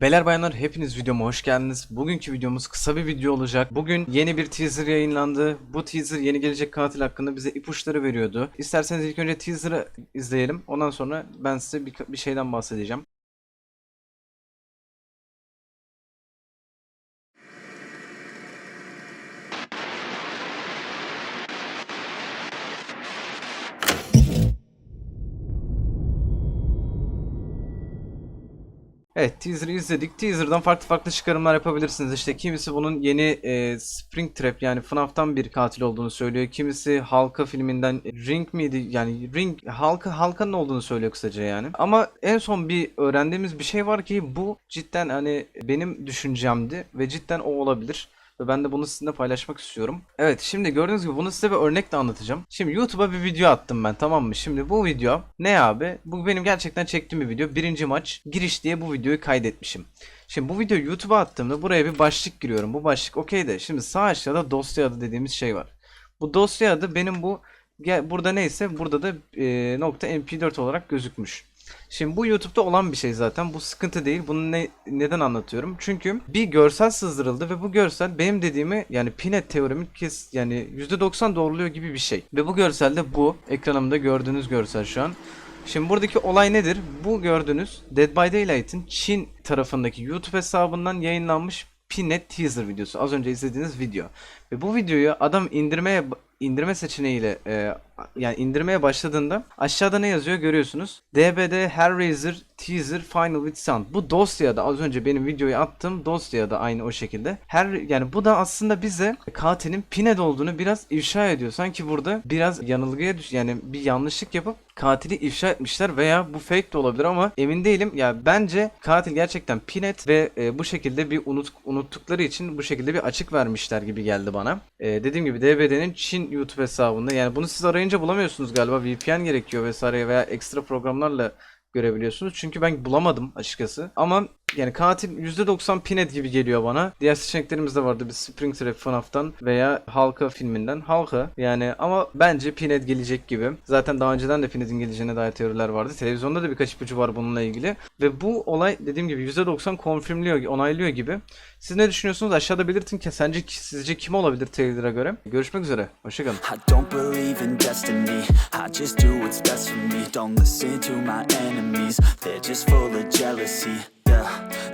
Beyler bayanlar hepiniz videoma hoş geldiniz. Bugünkü videomuz kısa bir video olacak. Bugün yeni bir teaser yayınlandı. Bu teaser yeni gelecek katil hakkında bize ipuçları veriyordu. İsterseniz ilk önce teaser'ı izleyelim. Ondan sonra ben size bir, bir şeyden bahsedeceğim. Evet teaser'ı izledik. Teaser'dan farklı farklı çıkarımlar yapabilirsiniz. İşte kimisi bunun yeni e, Springtrap yani FNAF'tan bir katil olduğunu söylüyor. Kimisi Halka filminden Ring miydi? Yani Ring Halka Halka'nın olduğunu söylüyor kısaca yani. Ama en son bir öğrendiğimiz bir şey var ki bu cidden hani benim düşüncemdi ve cidden o olabilir. Ve ben de bunu sizinle paylaşmak istiyorum. Evet şimdi gördüğünüz gibi bunu size bir örnekle anlatacağım. Şimdi YouTube'a bir video attım ben tamam mı? Şimdi bu video ne abi? Bu benim gerçekten çektiğim bir video. Birinci maç giriş diye bu videoyu kaydetmişim. Şimdi bu videoyu YouTube'a attığımda buraya bir başlık giriyorum. Bu başlık okey de şimdi sağ aşağıda dosya adı dediğimiz şey var. Bu dosya adı benim bu burada neyse burada da e, nokta mp4 olarak gözükmüş. Şimdi bu YouTube'da olan bir şey zaten. Bu sıkıntı değil. Bunu ne, neden anlatıyorum? Çünkü bir görsel sızdırıldı ve bu görsel benim dediğimi yani Pinet teoremi kes yani %90 doğruluyor gibi bir şey. Ve bu görselde bu ekranımda gördüğünüz görsel şu an. Şimdi buradaki olay nedir? Bu gördüğünüz Dead by Daylight'ın Çin tarafındaki YouTube hesabından yayınlanmış Pinet teaser videosu. Az önce izlediğiniz video. Ve bu videoyu adam indirmeye indirme seçeneğiyle e, yani indirmeye başladığında aşağıda ne yazıyor görüyorsunuz. DBD Hellraiser Teaser Final with Sound. Bu dosyada az önce benim videoyu attığım dosyada aynı o şekilde. Her yani bu da aslında bize katilin Pined olduğunu biraz ifşa ediyor. Sanki burada biraz yanılgıya düş yani bir yanlışlık yapıp katili ifşa etmişler veya bu fake de olabilir ama emin değilim. Ya bence katil gerçekten Pinet ve e, bu şekilde bir unut, unuttukları için bu şekilde bir açık vermişler gibi geldi bana. E, dediğim gibi DBD'nin Çin YouTube hesabında yani bunu siz arayınca bulamıyorsunuz galiba VPN gerekiyor vesaire veya ekstra programlarla görebiliyorsunuz. Çünkü ben bulamadım açıkçası. Ama yani katil %90 Pinet gibi geliyor bana. Diğer seçeneklerimiz de vardı. Bir Springtrap FNAF'tan veya Halka filminden. Halka yani ama bence Pinet gelecek gibi. Zaten daha önceden de Pinet'in geleceğine dair teoriler vardı. Televizyonda da birkaç ipucu var bununla ilgili. Ve bu olay dediğim gibi %90 konfirmliyor, onaylıyor gibi. Siz ne düşünüyorsunuz? Aşağıda belirtin ki sence sizce kim olabilir trailer'a göre? Görüşmek üzere. Hoşçakalın. I.